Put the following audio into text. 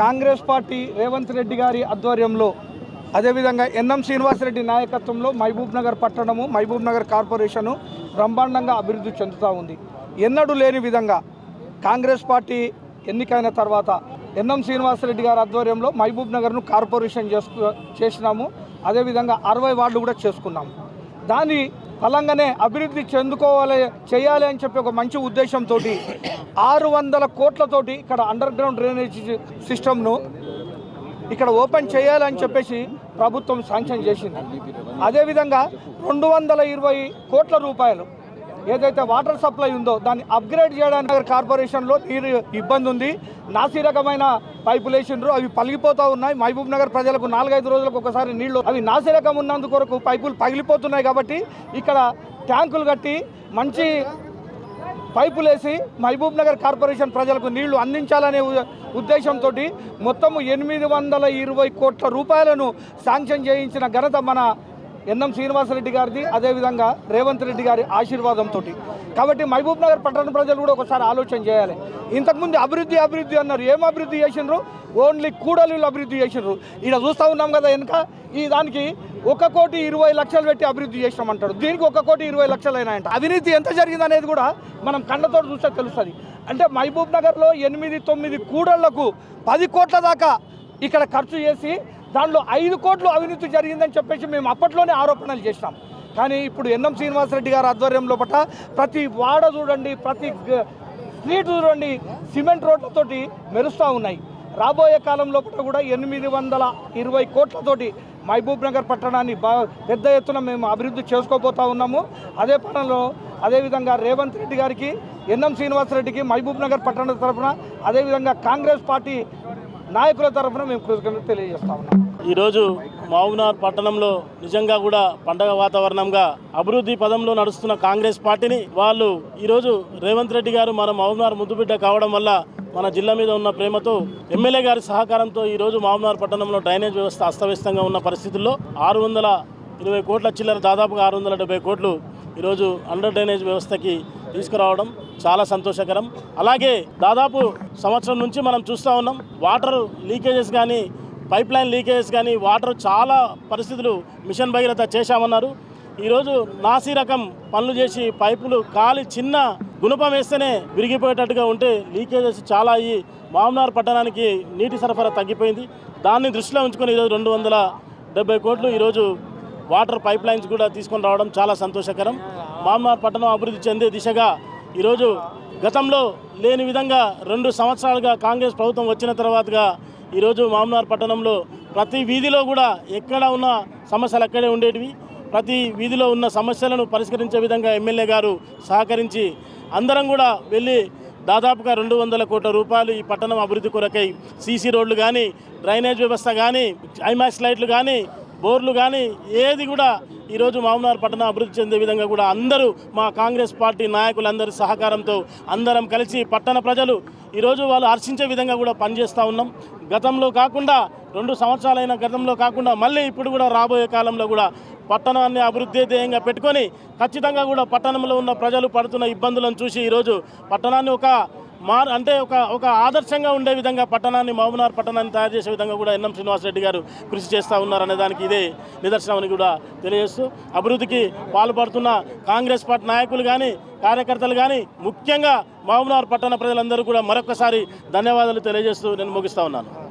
Congress party Revanth Reddy గారి ఆధ్వర్యంలో అదేవిధంగా ఎన్ఎం శ్రీనివాసరెడ్డి నాయకత్వంలో మహబూబ్ నగర్ పట్టణము మహబూబ్ నగర్ కార్పొరేషను బ్రహ్మాండంగా అభివృద్ధి చెందుతూ ఉంది. ఎన్నడూ లేని విధంగా కాంగ్రెస్ పార్టీ ఎన్నికైన తర్వాత ఎన్ఎం శ్రీనివాసరెడ్డి గారి ఆధ్వర్యంలో మహబూబ్ నగర్ను కార్పొరేషన్ చేసుకు చేసినాము. అదేవిధంగా అరవై వార్డులు కూడా చేసుకున్నాము. దాని ఫలంగానే అభివృద్ధి చెందుకోవాలి చేయాలి అని చెప్పి ఒక మంచి ఉద్దేశంతో ఆరు వందల కోట్లతోటి ఇక్కడ అండర్ గ్రౌండ్ డ్రైనేజ్ సిస్టమ్ను ఇక్కడ ఓపెన్ చేయాలని చెప్పేసి ప్రభుత్వం శాంక్షన్ చేసింది. అదేవిధంగా రెండు వందల ఇరవై కోట్ల రూపాయలు ఏదైతే వాటర్ సప్లై ఉందో దాన్ని అప్గ్రేడ్ చేయడానికి కార్పొరేషన్లో నీరు ఇబ్బంది ఉంది. నాసి రకమైన పైపులు వేసిండ్రు అవి పలిగిపోతూ ఉన్నాయి. మహబూబ్ నగర్ ప్రజలకు నాలుగైదు రోజులకు ఒకసారి నీళ్ళు అవి నాసి రకం ఉన్నందు కొరకు పైపులు పగిలిపోతున్నాయి కాబట్టి ఇక్కడ ట్యాంకులు కట్టి మంచి పైపులేసి మహబూబ్ నగర్ కార్పొరేషన్ ప్రజలకు నీళ్ళు అందించాలనే ఉ- ఉద్దేశంతో మొత్తము ఎనిమిది వందల ఇరవై కోట్ల రూపాయలను శాంక్షన్ చేయించిన ఘనత మన ఎన్ఎం శ్రీనివాసరెడ్డి గారిది అదేవిధంగా రేవంత్ రెడ్డి గారి ఆశీర్వాదంతో కాబట్టి మహబూబ్ నగర్ పట్టణ ప్రజలు కూడా ఒకసారి ఆలోచన చేయాలి. ఇంతకుముందు అభివృద్ధి అభివృద్ధి అన్నారు. ఏం అభివృద్ధి చేసినారు ఓన్లీ కూడలీలు అభివృద్ధి చేసినారు ఇక్కడ చూస్తూ ఉన్నాం కదా వెనుక ఈ దానికి ఒక కోటి ఇరవై లక్షలు పెట్టి అభివృద్ధి చేసినామంటాడు. దీనికి ఒక కోటి ఇరవై లక్షలు అయినాయంట అవినీతి ఎంత జరిగింది అనేది కూడా మనం కళ్ళతో చూస్తే తెలుస్తుంది. అంటే మహబూబ్ నగర్లో ఎనిమిది తొమ్మిది కూడళ్ళకు పది కోట్ల దాకా ఇక్కడ ఖర్చు చేసి దానిలో ఐదు కోట్లు అవినీతి జరిగిందని చెప్పేసి మేము అప్పట్లోనే ఆరోపణలు చేసినాం కానీ ఇప్పుడు ఎన్ఎం శ్రీనివాసరెడ్డి గారి ఆధ్వర్యంలో పట ప్రతి వాడ చూడండి ప్రతి స్ట్రీట్ చూడండి సిమెంట్ రోడ్లతోటి మెరుస్తూ ఉన్నాయి. రాబోయే కాలంలో కూడా ఎనిమిది వందల ఇరవై కోట్లతోటి మహబూబ్ నగర్ పట్టణాన్ని బా పెద్ద ఎత్తున మేము అభివృద్ధి చేసుకోబోతా ఉన్నాము. అదే పట్టణంలో అదేవిధంగా రేవంత్ రెడ్డి గారికి ఎన్ఎం శ్రీనివాసరెడ్డికి మహబూబ్ నగర్ పట్టణ తరఫున అదేవిధంగా కాంగ్రెస్ పార్టీ నాయకుల తరఫున మేము కృతజ్ఞత తెలియజేస్తా ఉన్నాం. ఈరోజు మహబూబ్నగర్ పట్టణంలో నిజంగా కూడా పండగ వాతావరణంగా అభివృద్ధి పదంలో నడుస్తున్న కాంగ్రెస్ పార్టీని వాళ్ళు ఈరోజు రేవంత్ రెడ్డి గారు మన మహబూబ్నగర్ ముద్దుబిడ్డ కావడం వల్ల మన జిల్లా మీద ఉన్న ప్రేమతో ఎమ్మెల్యే గారి సహకారంతో ఈరోజు మామూనార్ పట్టణంలో డ్రైనేజ్ వ్యవస్థ అస్తవ్యస్తంగా ఉన్న పరిస్థితుల్లో ఆరు వందల ఇరవై కోట్ల చిల్లర దాదాపుగా ఆరు వందల డెబ్బై కోట్లు ఈరోజు అండర్ డ్రైనేజ్ వ్యవస్థకి తీసుకురావడం చాలా సంతోషకరం. అలాగే దాదాపు సంవత్సరం నుంచి మనం చూస్తూ ఉన్నాం వాటర్ లీకేజెస్ కానీ పైప్ లైన్ లీకేజెస్ కానీ వాటర్ చాలా పరిస్థితులు మిషన్ భగీరథ చేశామన్నారు. ఈరోజు నాసి రకం పనులు చేసి పైపులు కాలి చిన్న గుణపం వేస్తేనే విరిగిపోయేటట్టుగా ఉంటే లీకేజెస్ చాలా అయ్యి మామనార్ పట్టణానికి నీటి సరఫరా తగ్గిపోయింది. దాన్ని దృష్టిలో ఉంచుకొని ఈరోజు రెండు వందల డెబ్బై కోట్లు ఈరోజు వాటర్ పైప్ లైన్స్ కూడా తీసుకొని రావడం చాలా సంతోషకరం. మామార్ పట్టణం అభివృద్ధి చెందే దిశగా ఈరోజు గతంలో లేని విధంగా రెండు సంవత్సరాలుగా కాంగ్రెస్ ప్రభుత్వం వచ్చిన తర్వాతగా ఈరోజు మామనార్ పట్టణంలో ప్రతి వీధిలో కూడా ఎక్కడ ఉన్న సమస్యలు అక్కడే ఉండేటివి. ప్రతి వీధిలో ఉన్న సమస్యలను పరిష్కరించే విధంగా ఎమ్మెల్యే గారు సహకరించి అందరం కూడా వెళ్ళి దాదాపుగా రెండు వందల కోట్ల రూపాయలు ఈ పట్టణం అభివృద్ధి కొరకై సీసీ రోడ్లు కానీ డ్రైనేజ్ వ్యవస్థ కానీ ఐమాక్స్ లైట్లు కానీ బోర్లు కానీ ఏది కూడా ఈరోజు మామూనార్ పట్టణం అభివృద్ధి చెందే విధంగా కూడా అందరూ మా కాంగ్రెస్ పార్టీ నాయకులందరి సహకారంతో అందరం కలిసి పట్టణ ప్రజలు ఈరోజు వాళ్ళు హర్షించే విధంగా కూడా పనిచేస్తూ ఉన్నాం. గతంలో కాకుండా రెండు సంవత్సరాలైన గతంలో కాకుండా మళ్ళీ ఇప్పుడు కూడా రాబోయే కాలంలో కూడా పట్టణాన్ని అభివృద్ధి ధ్యేయంగా పెట్టుకొని ఖచ్చితంగా కూడా పట్టణంలో ఉన్న ప్రజలు పడుతున్న ఇబ్బందులను చూసి ఈరోజు పట్టణాన్ని ఒక మార్ అంటే ఒక ఒక ఆదర్శంగా ఉండే విధంగా పట్టణాన్ని మహబూనార్ పట్టణాన్ని తయారు చేసే విధంగా కూడా ఎన్ఎం శ్రీనివాసరెడ్డి గారు కృషి చేస్తూ ఉన్నారనే దానికి ఇదే నిదర్శనమని కూడా తెలియజేస్తూ అభివృద్ధికి పాల్పడుతున్న కాంగ్రెస్ పార్టీ నాయకులు కానీ కార్యకర్తలు కానీ ముఖ్యంగా మహబూనార్ పట్టణ ప్రజలందరూ కూడా మరొకసారి ధన్యవాదాలు తెలియజేస్తూ నేను ముగిస్తూ ఉన్నాను.